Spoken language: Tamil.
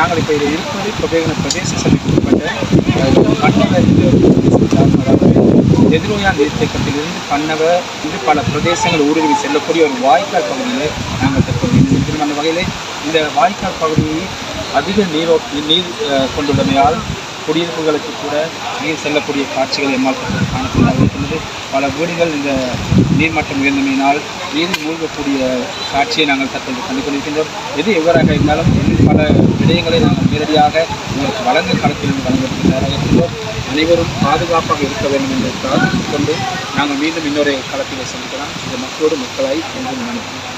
நாங்கள் இப்போ இதில் இருப்பது பிரபேகன பிரதேச சபைக்குட்பட்ட அஹ், அதாவது எதிரோயா நீர்த்தேக்கத்திலிருந்து பன்னவ இது பல பிரதேசங்கள் ஊடுருவி செல்லக்கூடிய ஒரு வாய்க்கால் பகுதியில் நாங்கள் தற்போது இருக்கிறோம் அந்த வகையில் இந்த வாய்க்கால் பகுதியை அதிக நீரோ நீர் கொண்டுள்ளமையால் குடியிருப்புகளுக்கு கூட நீர் செல்லக்கூடிய காட்சிகள் எம்மால் காணப்பட பல வீடுகள் இந்த நீர்மட்டம் உயர்ந்தமையினால் நீர் மூழ்கக்கூடிய காட்சியை நாங்கள் தற்போது கண்டு கொண்டிருக்கின்றோம். எது எவ்வாறாக இருந்தாலும் பல விடயங்களை நாங்கள் நேரடியாக உங்களுக்கு வழங்க களத்தில் வழங்குவதற்கு இருக்கின்றோம் அனைவரும் பாதுகாப்பாக இருக்க வேண்டும் என்று பிரார்த்தித்துக் கொண்டு நாங்கள் மீண்டும் இன்னொரு களத்தில் சந்திக்கலாம். இந்த மக்களோடு மக்களாய் என்று நினைக்கிறேன்